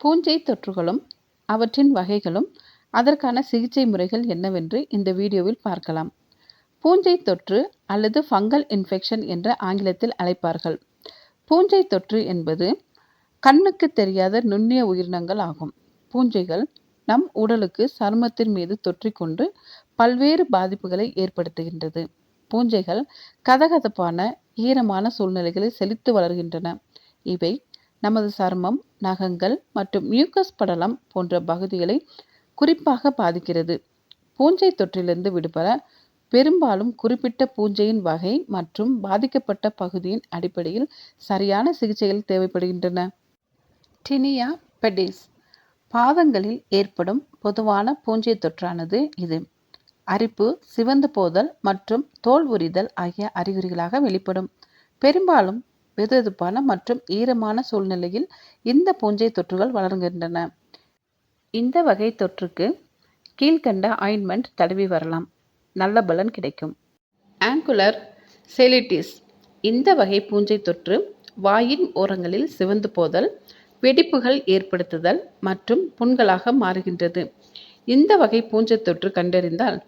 பூஞ்சை தொற்றுகளும் அவற்றின் வகைகளும் அதற்கான சிகிச்சை முறைகள் என்னவென்று இந்த வீடியோவில் பார்க்கலாம். பூஞ்சை தொற்று அல்லது ஃபங்கல் இன்ஃபெக்ஷன் என்ற ஆங்கிலத்தில் அழைப்பார்கள். பூஞ்சை தொற்று என்பது கண்ணுக்கு தெரியாத நுண்ணிய உயிரினங்கள் ஆகும். பூஞ்சைகள் நம் உடலுக்கு சருமத்தின் மீது தொற்றிக்கொண்டு பல்வேறு பாதிப்புகளை ஏற்படுத்துகின்றது. பூஞ்சைகள் கதகதப்பான ஈரமான சூழ்நிலைகளில் செழித்து வளர்கின்றன. இவை நமது சருமம் நகங்கள் மற்றும் மியூக்கஸ் படலம் போன்ற பகுதிகளை குறிப்பாக பாதிக்கிறது. பூஞ்சை தொற்றிலிருந்து விடுபட பெரும்பாலும் குறிப்பிட்ட பூஞ்சையின் வகை மற்றும் பாதிக்கப்பட்ட பகுதியின் அடிப்படையில் சரியான சிகிச்சைகள் தேவைப்படுகின்றன. டினியா பெடிஸ் பாதங்களில் ஏற்படும் பொதுவான பூஞ்சை தொற்றானது இது. அரிப்பு சிவந்து போதல் மற்றும் தோல் உரிதல் ஆகிய அறிகுறிகளாக வெளிப்படும். பெரும்பாலும் வெதுவெதுப்பான மற்றும் ஈரமான சூழ்நிலையில் இந்த பூஞ்சை தொற்றுகள் வளர்கின்றன. இந்த வகை தொற்றுக்கு கீழ்கண்ட ஆயின்மெண்ட் தடவி வரலாம். நல்ல பலன் கிடைக்கும். Angular cheilitis. இந்த வகை பூஞ்சை தொற்று வாயின் ஓரங்களில் சிவந்து போதல் வெடிப்புகள் ஏற்படுத்துதல் மற்றும் புண்களாக மாறுகின்றது. இந்த வகை பூஞ்சை தொற்று கண்டறிந்தால்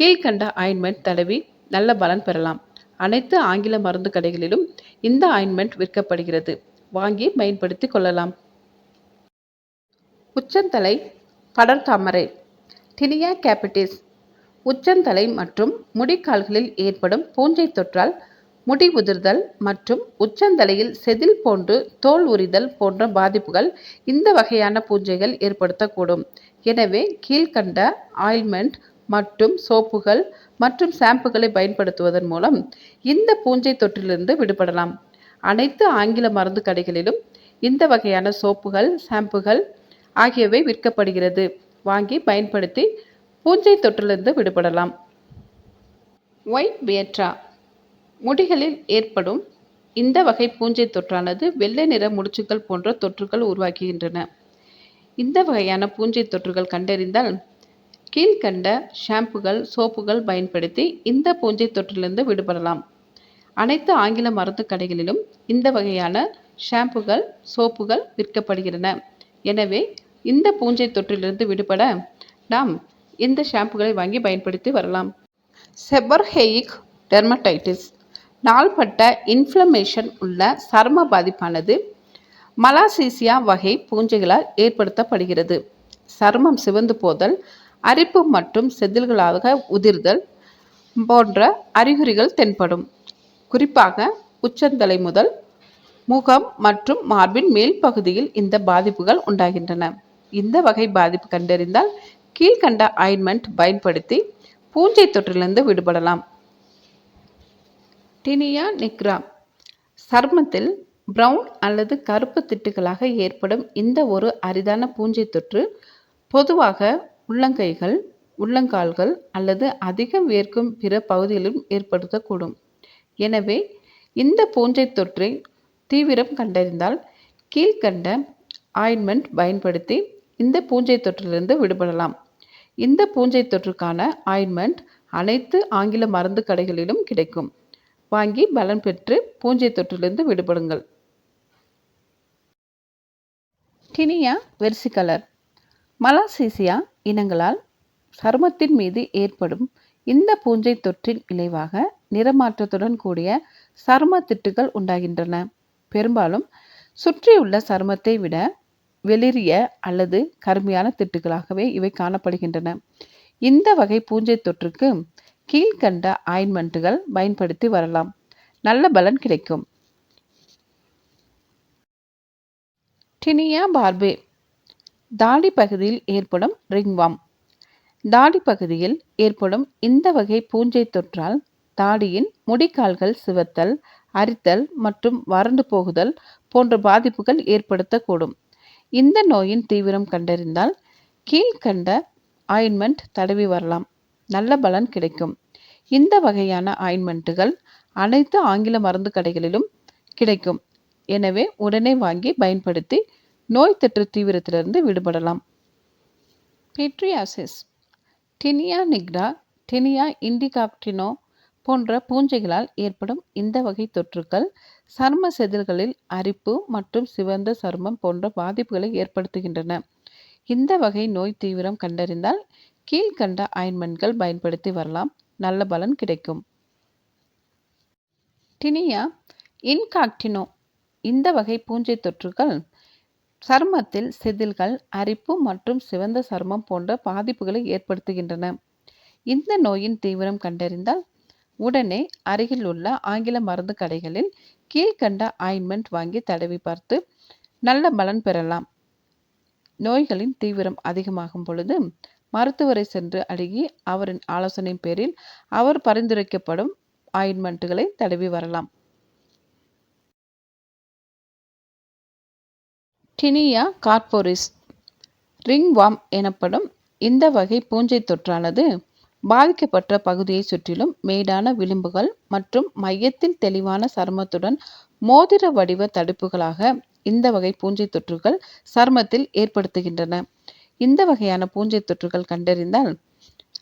கீழ்கண்ட ஆயின்மெண்ட் தடவி நல்ல பலன் பெறலாம். அனைத்து ஆங்கில மருந்து கடைகளிலும் இந்த ஆயின்மெண்ட் விற்கப்படுகிறது. வாங்கி பயன்படுத்தி கொள்ளலாம். உச்சந்தலை படர்தாமரை டினியா கேபிட்டிஸ் உச்சந்தலை மற்றும் முடிக்கால்களில் ஏற்படும் பூஞ்சை தொற்றால் முடி உதிர்தல் மற்றும் உச்சந்தலையில் செதில் போன்று தோல் உரிதல் போன்ற பாதிப்புகள் இந்த வகையான பூஞ்சைகள் ஏற்படுத்தக்கூடும். எனவே கீழ்கண்ட ஆயில்மெண்ட் மற்றும் சோப்புகள் மற்றும் ஷாம்புகளை பயன்படுத்துவதன் மூலம் இந்த பூஞ்சை தொற்றிலிருந்து விடுபடலாம். அனைத்து ஆங்கில மருந்து கடைகளிலும் இந்த வகையான சோப்புகள் ஷாம்புகள் ஆகியவை விற்கப்படுகிறது. வாங்கி பயன்படுத்தி பூஞ்சை தொற்றிலிருந்து விடுபடலாம். ஒயிட் வியட்ரா. முடிகளில் ஏற்படும் இந்த வகை பூஞ்சை தொற்றானது வெள்ளை நிற முடிச்சுக்கள் போன்ற தொற்றுகள் உருவாக்குகின்றன. இந்த வகையான பூஞ்சை தொற்றுகள் கண்டறிந்தால் கீழ்கண்ட ஷாம்புகள் சோப்புகள் பயன்படுத்தி இந்த பூஞ்சை தொற்றிலிருந்து விடுபடலாம். அனைத்து ஆங்கில மருந்து கடைகளிலும் இந்த வகையான ஷாம்புகள் சோப்புகள் விற்கப்படுகின்றன. எனவே இந்த பூஞ்சை தொற்றிலிருந்து விடுபட நாம் இந்த ஷாம்புகளை வாங்கி பயன்படுத்தி வரலாம். செபர்ஹெயிக் டெர்மடைட்டிஸ். நாள்பட்ட இன்ஃப்ளமேஷன் உள்ள சரும பாதிப்பானது மலாசீசியா வகை பூஞ்சைகளால் ஏற்படுத்தப்படுகிறது. சருமம் சிவந்து போதல் அரிப்பு மற்றும் செதில்களாக உதிர்தல் போன்ற அறிகுறிகள் தென்படும். குறிப்பாக உச்சந்தலை முதல் முகம் மற்றும் மார்பின் மேல் பகுதியில் இந்த பாதிப்புகள் உண்டாகின்றன. இந்த வகை பாதிப்பு கண்டறிந்தால் கீழ்கண்ட ஆயின்மெண்ட் பயன்படுத்தி பூஞ்சை தொற்றிலிருந்து விடுபடலாம். டினியா நிக்ரா. சர்மத்தில் பிரவுன் அல்லது கருப்பு திட்டுகளாக ஏற்படும் இந்த ஒரு அரிதான பூஞ்சை தொற்று பொதுவாக உள்ளங்கைகள் உள்ளங்கால்கள் அல்லது அதிகம் வேர்க்கும் பிற பகுதிகளிலும் ஏற்படுத்தக்கூடும். எனவே இந்த பூஞ்சை தொற்றை தீவிரம் கண்டறிந்தால் கீழ்கண்ட ஆயின்மெண்ட் பயன்படுத்தி இந்த பூஞ்சை தொற்றிலிருந்து விடுபடலாம். இந்த பூஞ்சை தொற்றுக்கான ஆயின்மெண்ட் அனைத்து ஆங்கில மருந்து கடைகளிலும் கிடைக்கும். வாங்கி பலன் பெற்று பூஞ்சை தொற்றிலிருந்து விடுபடுங்கள். டினியா வெர்சிகலர். மலாசீசியா இனங்களால் சருமத்தின் மீது ஏற்படும் இந்த பூஞ்சை தொற்றின் விளைவாக நிறமாற்றத்துடன் கூடிய சரும திட்டுகள் உண்டாகின்றன. பெரும்பாலும் சுற்றியுள்ள சருமத்தை விட வெளிரிய அல்லது கருமையான திட்டுகளாகவே இவை காணப்படுகின்றன. இந்த வகை பூஞ்சை தொற்றுக்கு கீழ்கண்ட ஆயின்மெண்ட்டுகள் பயன்படுத்தி வரலாம். நல்ல பலன் கிடைக்கும். டினியா பார்பே தாடி பகுதியில் ஏற்படும் ரிங்வாம். தாடி பகுதியில் ஏற்படும் இந்த வகை பூஞ்சை தொற்றால் தாடியின் முடிக்கால்கள் சிவத்தல் அரித்தல் மற்றும் வறண்டு போகுதல் போன்ற பாதிப்புகள் ஏற்படுத்தக்கூடும். இந்த நோயின் தீவிரம் கண்டறிந்தால் கீழ்கண்ட ஆயின்மெண்ட் தடவி வரலாம். நல்ல பலன் கிடைக்கும். இந்த வகையான ஆயின்மெண்ட்டுகள் அனைத்து ஆங்கில மருந்து கடைகளிலும் கிடைக்கும். எனவே உடனே வாங்கி பயன்படுத்தி நோய் தொற்று தீவிரத்திலிருந்து விடுபடலாம். பெட்ரியாசிஸ் டினியா நிக்ரா டினியா இண்டிகாப்டினோ போன்ற பூஞ்சைகளால் ஏற்படும் இந்த வகை தொற்றுக்கள் சரும செதில்களில் அரிப்பு மற்றும் சிவந்த சருமம் போன்ற பாதிப்புகளை ஏற்படுத்துகின்றன. இந்த வகை நோய் தீவிரம் கண்டறிந்தால் கீழ்கண்ட ஆயின்மெண்ட்கள் பயன்படுத்தி வரலாம். நல்ல பலன் கிடைக்கும். டினியா இன்காக்டினோ இந்த வகை பூஞ்சை தொற்றுகள் சருமத்தில் செதில்கள் அரிப்பு மற்றும் சிவந்த சருமம் போன்ற பாதிப்புகளை ஏற்படுத்துகின்றன. இந்த நோயின் தீவிரம் கண்டறிந்தால் உடனே அருகில் உள்ள ஆங்கில மருந்து கடைகளில் கீழ்கண்ட ஆயின்மெண்ட் வாங்கி தடவி பார்த்து நல்ல பலன் பெறலாம். நோய்களின் தீவிரம் அதிகமாகும் பொழுது மருத்துவரை சென்று அணுகி அவரின் ஆலோசனை பேரில் அவர் பரிந்துரைக்கப்படும் ஆயின்மெண்ட்டுகளை தடவி வரலாம். டினியா கார்போரிஸ் ரிங்வாம் எனப்படும் இந்த வகை பூஞ்சை தொற்றானது பாதிக்கப்பட்ட பகுதியை சுற்றிலும் மேடான விளிம்புகள் மற்றும் மையத்தில் தெளிவான சருமத்துடன் மோதிர வடிவ தடுப்புகளாக இந்த வகை பூஞ்சை தொற்றுகள் சருமத்தில் ஏற்படுத்துகின்றன. இந்த வகையான பூஞ்சை தொற்றுகள் கண்டறிந்தால்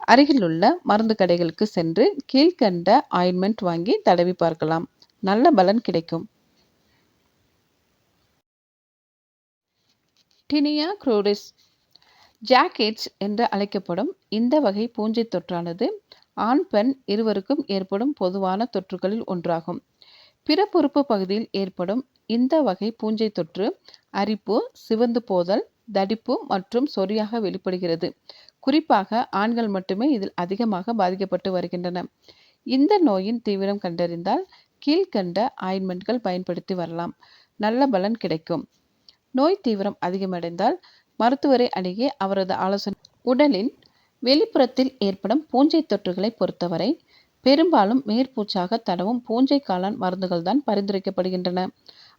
அருகிலுள்ள மருந்து கடைகளுக்கு சென்று கீழ்கண்ட ஆயின்மெண்ட் வாங்கி தடவி பார்க்கலாம். நல்ல பலன் கிடைக்கும். டினியா குரோரிஸ் ஜாக்கெட்ஸ் என்று அழைக்கப்படும் இந்த வகை பூஞ்சை தொற்றானது ஆண் பெண் இருவருக்கும் ஏற்படும் பொதுவான தொற்றுகளில் ஒன்றாகும். பிறப்புறுப்பு பகுதியில் ஏற்படும் இந்த வகை பூஞ்சை தொற்று அரிப்பு சிவந்து போதல் தடிப்பு மற்றும் சொறியாக வெளிப்படுகிறது. குறிப்பாக ஆண்கள் மட்டுமே இதில் அதிகமாக பாதிக்கப்பட்டு வருகின்றன. இந்த நோயின் தீவிரம் கண்டறிந்தால் கீழ்கண்ட ஆயின்மெண்ட்கள் பயன்படுத்தி வரலாம். நல்ல பலன் கிடைக்கும். நோய் தீவிரம் அதிகமடைந்தால் மருத்துவரை அணுகி அவரது ஆலோசனை உடலின் வெளிப்புறத்தில் ஏற்படும் பூஞ்சை தொற்றுகளை பொறுத்தவரை பெரும்பாலும் மேற்பூச்சாக தடவும் பூஞ்சை காளான் மருந்துகள் தான் பரிந்துரைக்கப்படுகின்றன.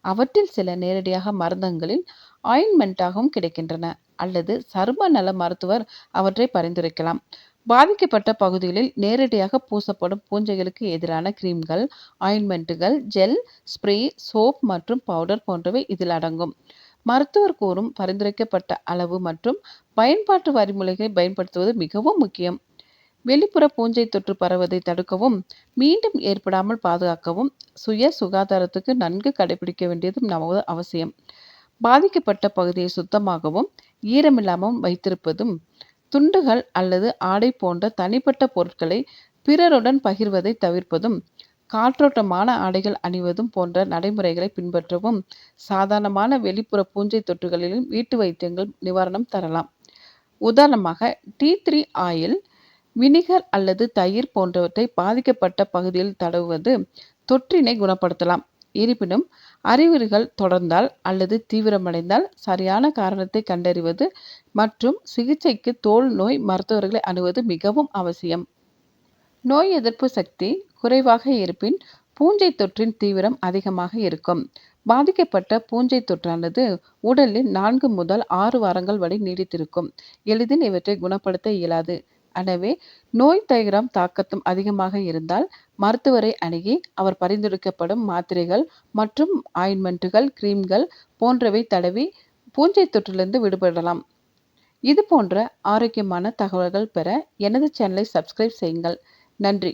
அவற்றில் சில நேரடியாக மருந்தங்களில் ஆயின்மெண்ட்டாகவும் கிடைக்கின்றன அல்லது சரும நல மருத்துவர் அவற்றை பரிந்துரைக்கலாம். பாதிக்கப்பட்ட பகுதிகளில் நேரடியாக பூசப்படும் பூஞ்சைகளுக்கு எதிரான கிரீம்கள் ஆயின்மெண்ட்டுகள் ஜெல் ஸ்ப்ரே சோப் மற்றும் பவுடர் போன்றவை இதில் அடங்கும். மருத்துவர் கூறும் பரிந்துரைக்கப்பட்ட அளவு மற்றும் பயன்பாட்டு வரிமுறைகளை பயன்படுத்துவது மிகவும் முக்கியம். வெளிப்புற பூஞ்சை தொற்று பரவதை தடுக்கவும் மீண்டும் ஏற்படாமல் பாதுகாக்கவும் சுய சுகாதாரத்துக்கு நன்கு கடைபிடிக்க வேண்டியதும் நமது அவசியம். பாதிக்கப்பட்ட பகுதியை சுத்தமாகவும் ஈரமில்லாமல் வைத்திருப்பதும் துண்டுகள் அல்லது ஆடை போன்ற தனிப்பட்ட பொருட்களை பிறருடன் பகிர்வதை தவிர்ப்பதும் காற்றோட்டமான ஆடைகள் அணிவதும் போன்ற நடைமுறைகளை பின்பற்றவும் சாதாரணமான வெளிப்புற பூஞ்சை தொற்றுகளிலும் வீட்டு வைத்தியங்கள் நிவாரணம் தரலாம். உதாரணமாக டீ த்ரீ ஆயில் வினிகர் அல்லது தயிர் போன்றவற்றை பாதிக்கப்பட்ட பகுதியில் தடவுவது தொற்றினை குணப்படுத்தலாம். இருப்பினும் அறிகுறிகள் தொடர்ந்தால் அல்லது தீவிரமடைந்தால் சரியான காரணத்தை கண்டறிவது மற்றும் சிகிச்சைக்கு தோல் நோய் மருத்துவர்களை அணுவது மிகவும் அவசியம். நோய் எதிர்ப்பு சக்தி குறைவாக இருப்பின் பூஞ்சை தொற்றின் தீவிரம் அதிகமாக இருக்கும். பாதிக்கப்பட்ட பூஞ்சை தொற்றானது உடலில் நான்கு முதல் ஆறு வாரங்கள் வரை நீடித்திருக்கும். எளிதில் இவற்றை குணப்படுத்த இயலாது. எனவே நோய் தயிரம் தாக்கத்தும் அதிகமாக இருந்தால் மருத்துவரை அணுகி அவர் பரிந்துரைக்கப்படும் மாத்திரைகள் மற்றும் ஆயின்மெண்ட்டுகள் கிரீம்கள் போன்றவை தடவி பூஞ்சை தொற்றிலிருந்து விடுபடலாம். இது போன்ற ஆரோக்கியமான தகவல்கள் பெற எனது சேனலை சப்ஸ்கிரைப் செய்யுங்கள். நன்றி.